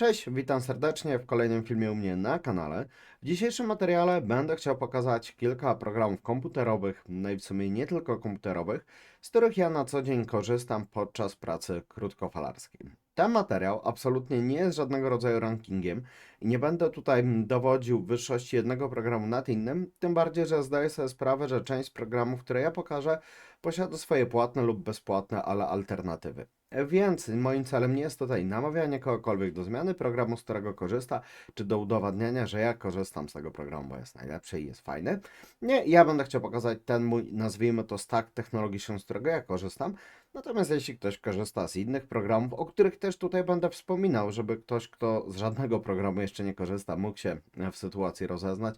Cześć, witam serdecznie w kolejnym filmie u mnie na kanale. W dzisiejszym materiale będę chciał pokazać kilka programów komputerowych, no i w sumie nie tylko komputerowych, z których ja na co dzień korzystam podczas pracy krótkofalarskiej. Ten materiał absolutnie nie jest żadnego rodzaju rankingiem i nie będę tutaj dowodził wyższości jednego programu nad innym, tym bardziej, że zdaję sobie sprawę, że część programów, które ja pokażę, posiada swoje płatne lub bezpłatne, ale alternatywy. Więc moim celem nie jest tutaj namawianie kogokolwiek do zmiany programu, z którego korzysta, czy do udowadniania, że ja korzystam z tego programu, bo jest najlepszy i jest fajny. Nie, ja będę chciał pokazać ten mój, nazwijmy to stack technologiczny, z którego ja korzystam. Natomiast jeśli ktoś korzysta z innych programów, o których też tutaj będę wspominał, żeby ktoś, kto z żadnego programu jeszcze nie korzysta, mógł się w sytuacji rozeznać.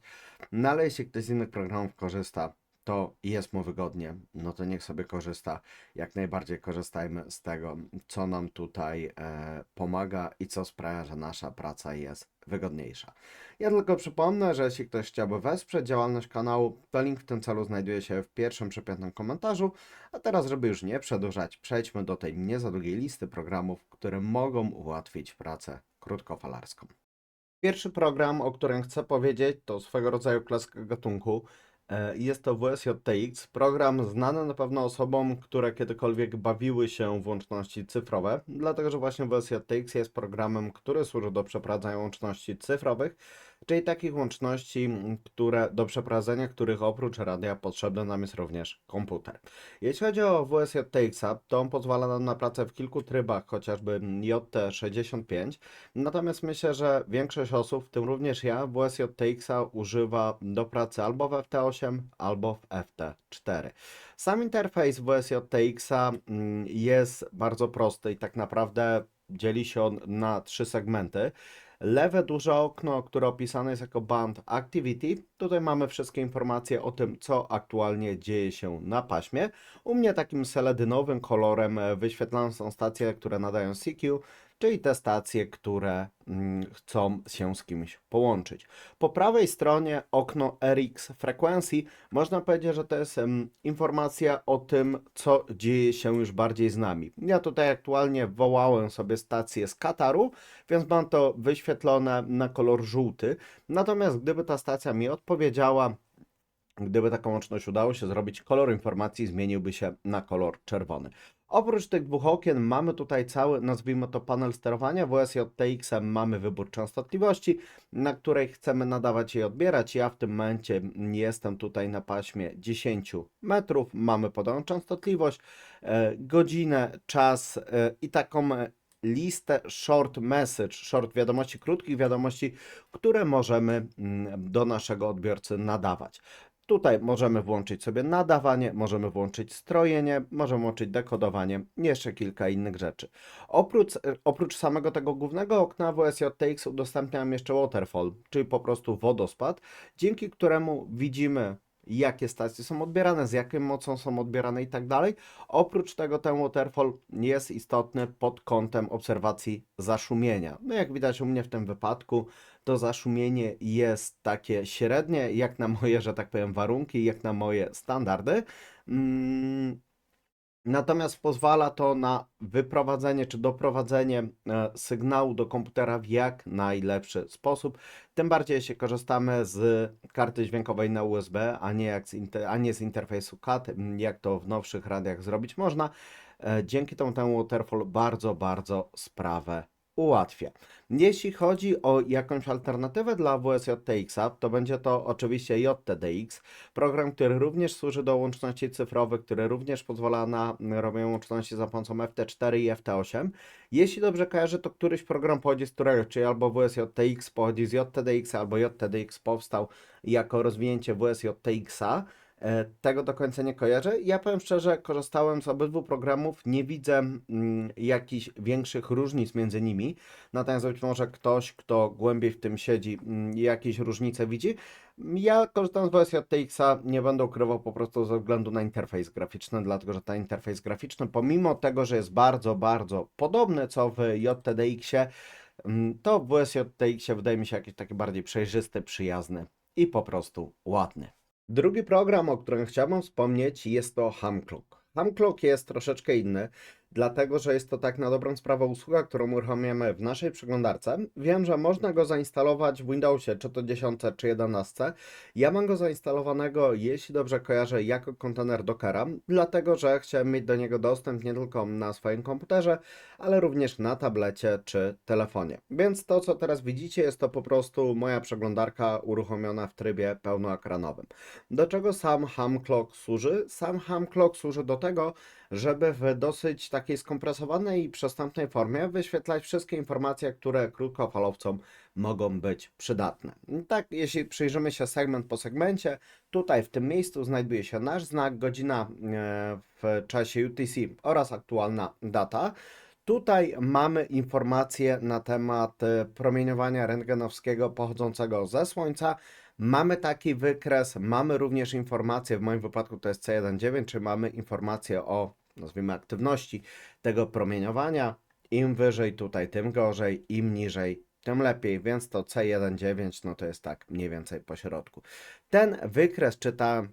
No ale jeśli ktoś z innych programów korzysta, to jest mu wygodnie, no to niech sobie korzysta. Jak najbardziej korzystajmy z tego, co nam tutaj e, pomaga i co sprawia, że nasza praca jest wygodniejsza. Ja tylko przypomnę, że jeśli ktoś chciałby wesprzeć działalność kanału, to link w tym celu znajduje się w pierwszym przypiętym komentarzu. A teraz, żeby już nie przedłużać, przejdźmy do tej nie za długiej listy programów, które mogą ułatwić pracę krótkofalarską. Pierwszy program, o którym chcę powiedzieć, to swego rodzaju klasyka gatunku. E, Jest to WSJTX, program znany na pewno osobom, które kiedykolwiek bawiły się w łączności cyfrowe, dlatego że właśnie WSJTX jest programem, który służy do przeprowadzania łączności cyfrowych, czyli takich łączności, które do przeprowadzenia których oprócz radia potrzebny nam jest również komputer. Jeśli chodzi o WSJTX-a, to on pozwala nam na pracę w kilku trybach, chociażby JT65, natomiast myślę, że większość osób, w tym również ja, WSJTX-a używa do pracy albo w FT8, albo w FT4. Sam interfejs WSJTX-a jest bardzo prosty i tak naprawdę dzieli się on na trzy segmenty. Lewe duże okno, które opisane jest jako band Activity. Tutaj mamy wszystkie informacje o tym, co aktualnie dzieje się na paśmie. U mnie takim seledynowym kolorem e, wyświetlane są stacje, które nadają CQ, czyli te stacje, które mm, chcą się z kimś połączyć. Po prawej stronie okno RX Frequency. Można powiedzieć, że to jest informacja o tym, co dzieje się już bardziej z nami. Ja tutaj aktualnie wołałem sobie stację z Kataru, więc mam to wyświetlone na kolor żółty. Natomiast gdyby ta stacja mi odpowiedziała, Gdyby taką łączność udało się zrobić, kolor informacji zmieniłby się na kolor czerwony. Oprócz tych dwóch okien mamy tutaj cały, nazwijmy to panel sterowania. W OSJTX mamy wybór częstotliwości, na której chcemy nadawać i odbierać. Ja w tym momencie jestem tutaj na paśmie 10 metrów. Mamy podaną częstotliwość, e, godzinę, czas e, i taką e, listę short message, short wiadomości, krótkich wiadomości, które możemy mm, do naszego odbiorcy nadawać. Tutaj możemy włączyć sobie nadawanie, możemy włączyć strojenie, możemy włączyć dekodowanie, jeszcze kilka innych rzeczy. Oprócz, oprócz samego tego głównego okna WSJTX udostępniam jeszcze waterfall, czyli po prostu wodospad, dzięki któremu widzimy jakie stacje są odbierane, z jaką mocą są odbierane i tak dalej. Oprócz tego ten waterfall jest istotny pod kątem obserwacji zaszumienia. No jak widać u mnie w tym wypadku, to zaszumienie jest takie średnie, jak na moje, że tak powiem, warunki, jak na moje standardy. Mm, Natomiast pozwala to na wyprowadzenie czy doprowadzenie e, sygnału do komputera w jak najlepszy sposób. Tym bardziej jeśli korzystamy z karty dźwiękowej na USB, a nie, jak z, a nie z interfejsu CAT, jak to w nowszych radiach zrobić można. E, Dzięki temu ten Waterfall bardzo, bardzo sprawę ułatwia. Jeśli chodzi o jakąś alternatywę dla WSJTX-a, to będzie to oczywiście JTDX, program, który również służy do łączności cyfrowych, który również pozwala na robienie łączności za pomocą FT4 i FT8. Jeśli dobrze kojarzę, to któryś program pochodzi z któregoś, czyli albo WSJTX pochodzi z JTDX, albo JTDX powstał jako rozwinięcie WSJTX-a. E, Tego do końca nie kojarzę. Ja powiem szczerze, korzystałem z obydwu programów, nie widzę mm, jakichś większych różnic między nimi. Natomiast być może ktoś, kto głębiej w tym siedzi, mm, jakieś różnice widzi. Ja korzystam z WSJTX-a, nie będę ukrywał po prostu ze względu na interfejs graficzny, dlatego że ten interfejs graficzny, pomimo tego, że jest bardzo, bardzo podobny co w JTDX-ie, mm, to w WSJTX-ie wydaje mi się jakiś taki bardziej przejrzysty, przyjazny i po prostu ładny. Drugi program, o którym chciałbym wspomnieć, jest to Hamclock. HamClock jest troszeczkę inny, dlatego że jest to tak na dobrą sprawę usługa, którą uruchamiamy w naszej przeglądarce. Wiem, że można go zainstalować w Windowsie, czy to 10, czy 11. Ja mam go zainstalowanego, jeśli dobrze kojarzę, jako kontener Dockera, dlatego że chciałem mieć do niego dostęp nie tylko na swoim komputerze, ale również na tablecie czy telefonie. Więc to, co teraz widzicie, jest to po prostu moja przeglądarka uruchomiona w trybie pełnoekranowym. Do czego sam HamClock służy? Sam HamClock służy do tego, żeby w dosyć takiej skompresowanej i przystępnej formie wyświetlać wszystkie informacje, które krótkofalowcom mogą być przydatne. Tak, jeśli przyjrzymy się segment po segmencie, tutaj w tym miejscu znajduje się nasz znak, godzina e, w czasie UTC oraz aktualna data. Tutaj mamy informacje na temat e, promieniowania rentgenowskiego pochodzącego ze Słońca. Mamy taki wykres, mamy również informacje, w moim wypadku to jest C19, czy mamy informacje o, nazwijmy, aktywności tego promieniowania. Im wyżej tutaj, tym gorzej, im niżej, tym lepiej, więc to C19, no to jest tak mniej więcej po środku. Ten wykres, czy ta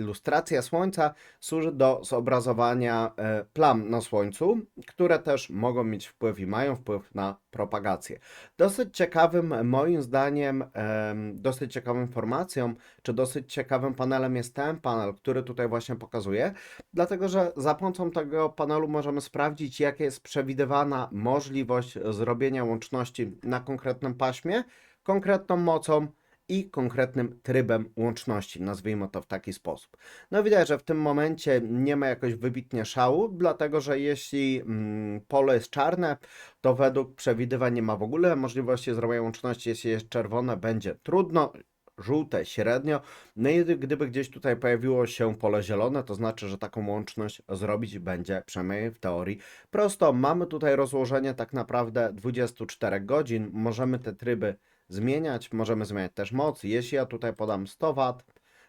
ilustracja Słońca służy do zobrazowania e, plam na Słońcu, które też mogą mieć wpływ i mają wpływ na propagację. Dosyć ciekawym, moim zdaniem, em, dosyć ciekawą informacją, czy dosyć ciekawym panelem jest ten panel, który tutaj właśnie pokazuję, dlatego że za pomocą tego panelu możemy sprawdzić, jaka jest przewidywana możliwość zrobienia łączności na konkretnym paśmie, konkretną mocą i konkretnym trybem łączności, nazwijmy to w taki sposób. No widać, że w tym momencie nie ma jakoś wybitnie szału, dlatego że jeśli mm, pole jest czarne, to według przewidywań nie ma w ogóle możliwości zrobienia łączności, jeśli jest czerwone, będzie trudno, żółte średnio. No i gdyby gdzieś tutaj pojawiło się pole zielone, to znaczy, że taką łączność zrobić będzie, przynajmniej w teorii, prosto. Mamy tutaj rozłożenie tak naprawdę 24 godzin, możemy te tryby zmieniać, możemy zmieniać też moc. Jeśli ja tutaj podam 100 W,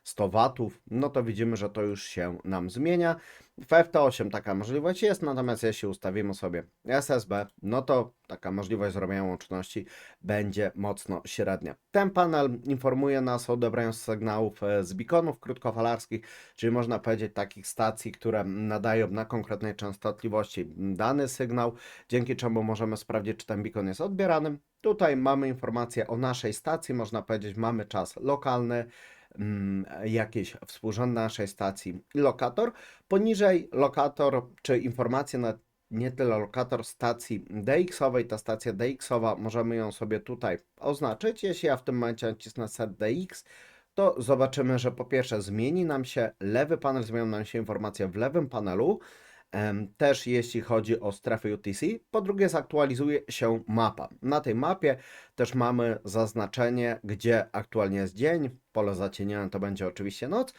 100 watów, no to widzimy, że to już się nam zmienia. W FT8 taka możliwość jest, natomiast jeśli ustawimy sobie SSB, no to taka możliwość zrobienia łączności będzie mocno średnia. Ten panel informuje nas o odebraniu sygnałów e, z beaconów krótkofalarskich, czyli można powiedzieć takich stacji, które nadają na konkretnej częstotliwości dany sygnał, dzięki czemu możemy sprawdzić, czy ten beacon jest odbierany. Tutaj mamy informację o naszej stacji, można powiedzieć, mamy czas lokalny, jakieś współrzędne naszej stacji lokator. Poniżej lokator, czy informacje na nie tyle lokator stacji DX-owej, ta stacja DX-owa, możemy ją sobie tutaj oznaczyć. Jeśli ja w tym momencie nacisnę set DX, to zobaczymy, że po pierwsze zmieni nam się lewy panel, zmienią nam się informacje w lewym panelu, też jeśli chodzi o strefy UTC. Po drugie zaktualizuje się mapa. Na tej mapie też mamy zaznaczenie, gdzie aktualnie jest dzień, pole zacienione to będzie oczywiście noc,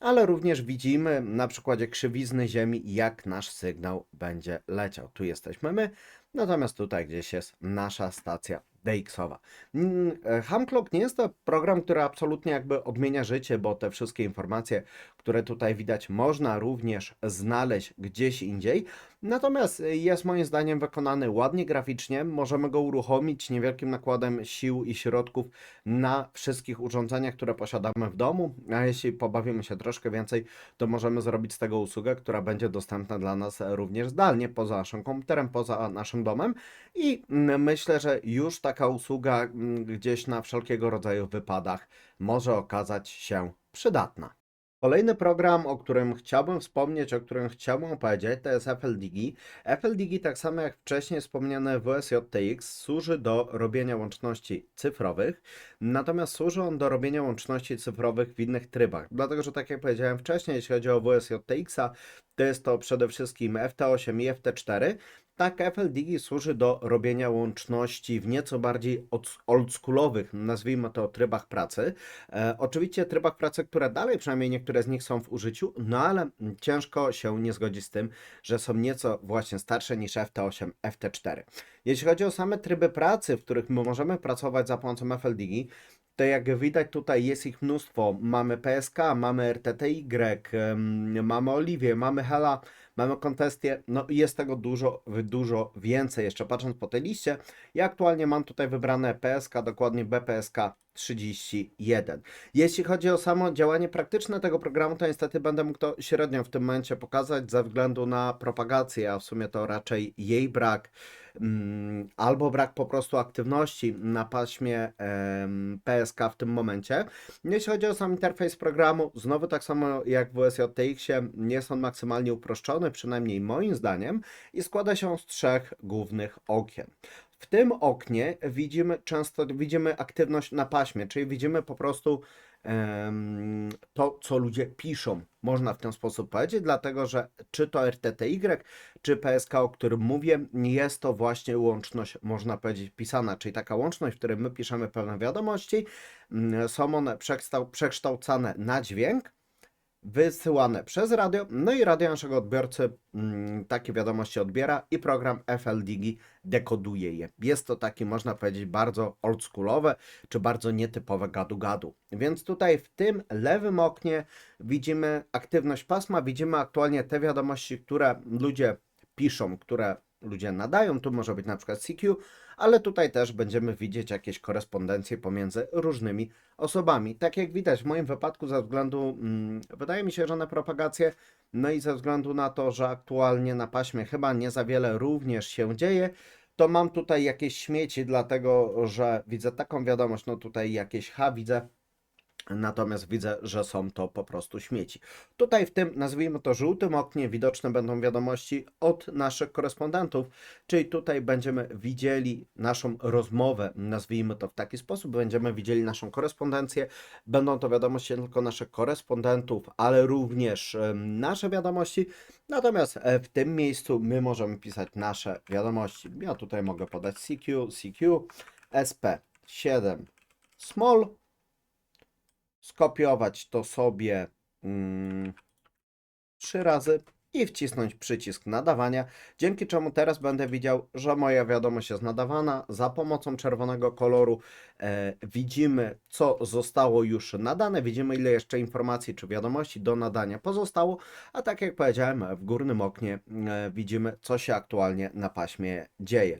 ale również widzimy na przykładzie krzywizny Ziemi, jak nasz sygnał będzie leciał. Tu jesteśmy my, natomiast tutaj gdzieś jest nasza stacja DX-owa. Mm, e, HamClock nie jest to program, który absolutnie jakby odmienia życie, bo te wszystkie informacje, które tutaj widać, można również znaleźć gdzieś indziej. Natomiast jest moim zdaniem wykonany ładnie graficznie. Możemy go uruchomić niewielkim nakładem sił i środków na wszystkich urządzeniach, które posiadamy w domu. A jeśli pobawimy się troszkę więcej, to możemy zrobić z tego usługę, która będzie dostępna dla nas również zdalnie, poza naszym komputerem, poza naszym domem. I myślę, że już taka usługa gdzieś na wszelkiego rodzaju wypadach może okazać się przydatna. Kolejny program, o którym chciałbym wspomnieć, o którym chciałbym opowiedzieć, to jest FLDigi. FLDigi, tak samo jak wcześniej wspomniane WSJTX, służy do robienia łączności cyfrowych, natomiast służy on do robienia łączności cyfrowych w innych trybach. Dlatego, że tak jak powiedziałem wcześniej, jeśli chodzi o WSJTX-a, to jest to przede wszystkim FT8 i FT4, tak, FLDigi służy do robienia łączności w nieco bardziej oldschoolowych, nazwijmy to, trybach pracy. E, oczywiście trybach pracy, które dalej, przynajmniej niektóre z nich są w użyciu, no ale ciężko się nie zgodzić z tym, że są nieco właśnie starsze niż FT8, FT4. Jeśli chodzi o same tryby pracy, w których my możemy pracować za pomocą FLDigi, to jak widać tutaj jest ich mnóstwo. Mamy PSK, mamy RTTY, mamy Oliwie, mamy Hela, mamy kontestie, no jest tego dużo, dużo więcej. Jeszcze patrząc po tej liście, ja aktualnie mam tutaj wybrane PSK, dokładnie BPSK 31. Jeśli chodzi o samo działanie praktyczne tego programu, to niestety będę mógł to średnio w tym momencie pokazać ze względu na propagację, a w sumie to raczej jej brak mm, albo brak po prostu aktywności na paśmie PSK w tym momencie. Jeśli chodzi o sam interfejs programu, znowu tak samo jak w USJTX-ie, jest on maksymalnie uproszczony, przynajmniej moim zdaniem, i składa się z trzech głównych okien. W tym oknie widzimy często widzimy aktywność na paśmie, czyli widzimy po prostu em, to, co ludzie piszą. Można w ten sposób powiedzieć, dlatego że czy to RTTY, czy PSK, o którym mówię, jest to właśnie łączność, można powiedzieć, pisana, czyli taka łączność, w której my piszemy pewne wiadomości, są one przekształ- przekształcane na dźwięk, wysyłane przez radio, no i radio naszego odbiorcy mm, takie wiadomości odbiera i program FLDigi dekoduje je. Jest to taki, można powiedzieć, bardzo oldschoolowe, czy bardzo nietypowe gadu-gadu. Więc tutaj w tym lewym oknie widzimy aktywność pasma, widzimy aktualnie te wiadomości, które ludzie piszą, które ludzie nadają. Tu może być na przykład CQ, ale tutaj też będziemy widzieć jakieś korespondencje pomiędzy różnymi osobami. Tak jak widać w moim wypadku ze względu, mm, wydaje mi się, że na propagację, no i ze względu na to, że aktualnie na paśmie chyba nie za wiele również się dzieje, to mam tutaj jakieś śmieci, dlatego że widzę taką wiadomość, no tutaj jakieś H widzę, Natomiast widzę, że są to po prostu śmieci. Tutaj w tym, nazwijmy to żółtym oknie, widoczne będą wiadomości od naszych korespondentów, czyli tutaj będziemy widzieli naszą rozmowę, nazwijmy to w taki sposób, będziemy widzieli naszą korespondencję. Będą to wiadomości nie tylko naszych korespondentów, ale również nasze wiadomości. Natomiast e, w tym miejscu my możemy pisać nasze wiadomości. Ja tutaj mogę podać CQ, CQ, SP7 small skopiować to sobie mm, trzy razy i wcisnąć przycisk nadawania, dzięki czemu teraz będę widział, że moja wiadomość jest nadawana. Za pomocą czerwonego koloru e, widzimy, co zostało już nadane, widzimy, ile jeszcze informacji czy wiadomości do nadania pozostało, a tak jak powiedziałem, w górnym oknie e, widzimy, co się aktualnie na paśmie dzieje.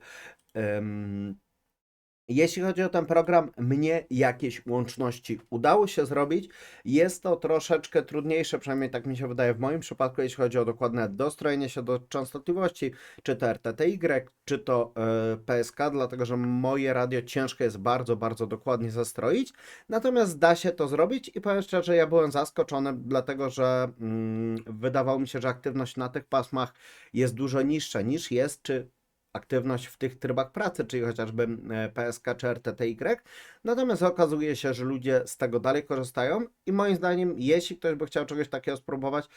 Jeśli chodzi o ten program, mnie jakieś łączności udało się zrobić. Jest to troszeczkę trudniejsze, przynajmniej tak mi się wydaje w moim przypadku, jeśli chodzi o dokładne dostrojenie się do częstotliwości, czy to RTTY, czy to e, PSK, dlatego że moje radio ciężko jest bardzo, bardzo dokładnie zastroić. Natomiast da się to zrobić i powiem szczerze, ja byłem zaskoczony, dlatego że mm, wydawało mi się, że aktywność na tych pasmach jest dużo niższa niż jest, czy aktywność w tych trybach pracy, czyli chociażby e, PSK czy RTTY. Natomiast okazuje się, że ludzie z tego dalej korzystają i moim zdaniem, jeśli ktoś by chciał czegoś takiego spróbować,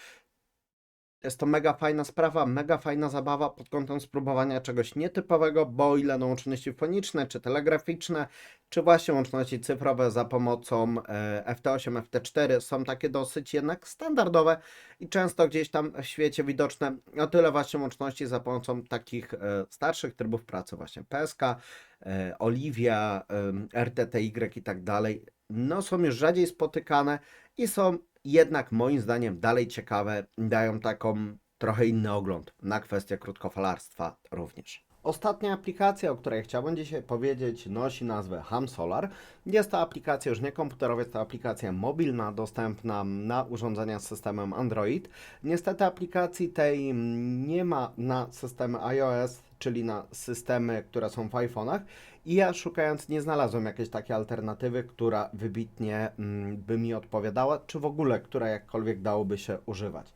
jest to mega fajna sprawa, mega fajna zabawa pod kątem spróbowania czegoś nietypowego, bo ile no łączności foniczne, czy telegraficzne, czy właśnie łączności cyfrowe za pomocą e, FT8, FT4 są takie dosyć jednak standardowe i często gdzieś tam w świecie widoczne, o tyle właśnie łączności za pomocą takich e, starszych trybów pracy, właśnie PSK, e, Olivia, e, RTTY i tak dalej, no są już rzadziej spotykane i są jednak moim zdaniem dalej ciekawe, dają taką trochę inny ogląd na kwestię krótkofalarstwa również. Ostatnia aplikacja, o której chciałbym dzisiaj powiedzieć, nosi nazwę Ham Solar. Jest to aplikacja już nie komputerowa, jest to aplikacja mobilna, dostępna na urządzenia z systemem Android. Niestety aplikacji tej nie ma na systemy iOS, czyli na systemy, które są w iPhone'ach. I ja szukając nie znalazłem jakiejś takiej alternatywy, która wybitnie mm, by mi odpowiadała, czy w ogóle, która jakkolwiek dałoby się używać.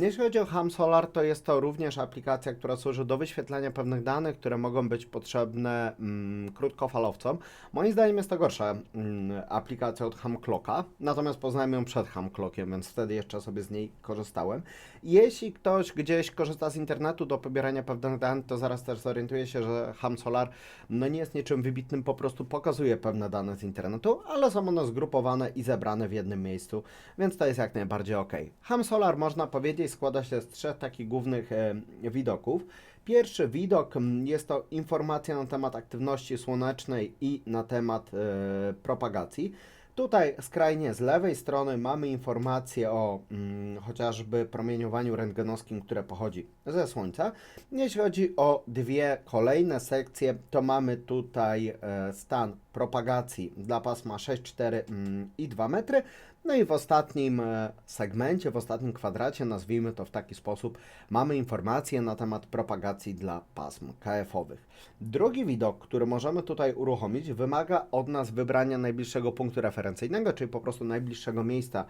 Jeśli chodzi o Ham Solar, to jest to również aplikacja, która służy do wyświetlania pewnych danych, które mogą być potrzebne mm, krótkofalowcom. Moim zdaniem jest to gorsza mm, aplikacja od Ham Clocka, natomiast poznałem ją przed Ham Clockiem, więc wtedy jeszcze sobie z niej korzystałem. Jeśli ktoś gdzieś korzysta z internetu do pobierania pewnych danych, to zaraz też zorientuje się, że Ham Solar no nie jest niczym wybitnym, po prostu pokazuje pewne dane z internetu, ale są one zgrupowane i zebrane w jednym miejscu, więc to jest jak najbardziej ok. Ham Solar można powiedzieć składa się z trzech takich głównych e, widoków. Pierwszy widok jest to informacja na temat aktywności słonecznej i na temat e, propagacji. Tutaj skrajnie z lewej strony mamy informacje o mm, chociażby promieniowaniu rentgenowskim, które pochodzi ze Słońca. Jeśli chodzi o dwie kolejne sekcje, to mamy tutaj e, stan propagacji dla pasma 6,4 mm, i 2 metry. No i w ostatnim e, segmencie, w ostatnim kwadracie, nazwijmy to w taki sposób, mamy informacje na temat propagacji dla pasm KF-owych. Drugi widok, który możemy tutaj uruchomić, wymaga od nas wybrania najbliższego punktu referencyjnego, czyli po prostu najbliższego miejsca,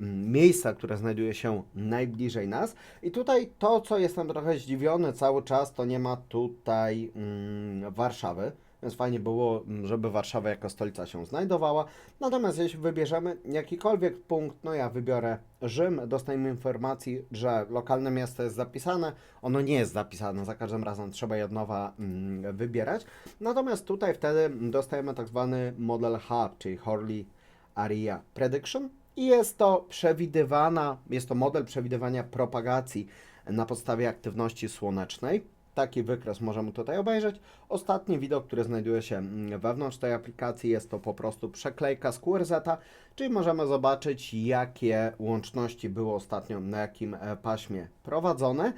mm, miejsca, które znajduje się najbliżej nas. I tutaj to, co jestem trochę zdziwiony cały czas, to nie ma tutaj mm, Warszawy. Więc fajnie było, mm, żeby Warszawa jako stolica się znajdowała. Natomiast jeśli wybierzemy jakikolwiek punkt, no ja wybiorę Rzym, dostajemy informacji, że lokalne miasto jest zapisane. Ono nie jest zapisane, za każdym razem trzeba je od nowa mm, wybierać. Natomiast tutaj wtedy dostajemy tak zwany model H, czyli Horley Area Prediction. I jest to przewidywana, jest to model przewidywania propagacji na podstawie aktywności słonecznej. Taki wykres możemy tutaj obejrzeć. Ostatni widok, który znajduje się wewnątrz tej aplikacji, jest to po prostu przeklejka z QRZ-a, czyli możemy zobaczyć, jakie łączności były ostatnio na jakim e, paśmie prowadzone.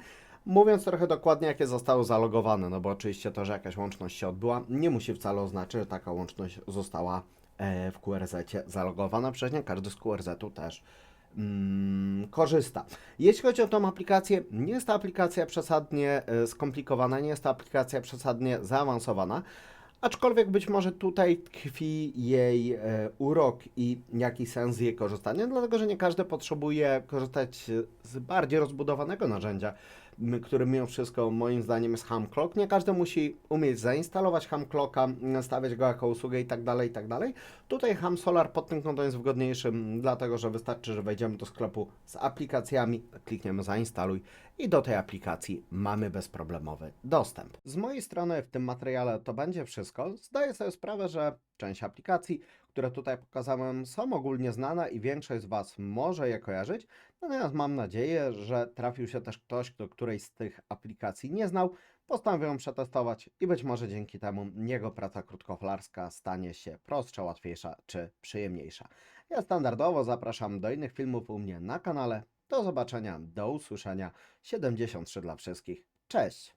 Mówiąc trochę dokładnie, jakie zostały zalogowane, no bo oczywiście to, że jakaś łączność się odbyła, nie musi wcale oznaczać, że taka łączność została e, w QRZ zalogowana. Przecież nie każdy z QRZ-u też korzysta. Jeśli chodzi o tą aplikację, nie jest to aplikacja przesadnie e, skomplikowana, nie jest to aplikacja przesadnie zaawansowana, aczkolwiek być może tutaj tkwi jej e, urok i jakiś sens jej korzystania, dlatego że nie każdy potrzebuje korzystać z bardziej rozbudowanego narzędzia, m, którym mimo wszystko moim zdaniem jest HamClock. Nie każdy musi umieć zainstalować HamClocka, stawiać go jako usługę i tak dalej, i tak dalej. Tutaj Ham Solar pod tym kątem jest wygodniejszy, dlatego że wystarczy, że wejdziemy do sklepu z aplikacjami, klikniemy zainstaluj i do tej aplikacji mamy bezproblemowy dostęp. Z mojej strony w tym materiale to będzie wszystko. Zdaję sobie sprawę, że część aplikacji, które tutaj pokazałem, są ogólnie znane i większość z Was może je kojarzyć. Natomiast mam nadzieję, że trafił się też ktoś, kto którejś z tych aplikacji nie znał, postanowił ją przetestować i być może dzięki temu jego praca krótkofalarska stanie się prostsza, łatwiejsza czy przyjemniejsza. Ja standardowo zapraszam do innych filmów u mnie na kanale. Do zobaczenia, do usłyszenia. 73 dla wszystkich. Cześć!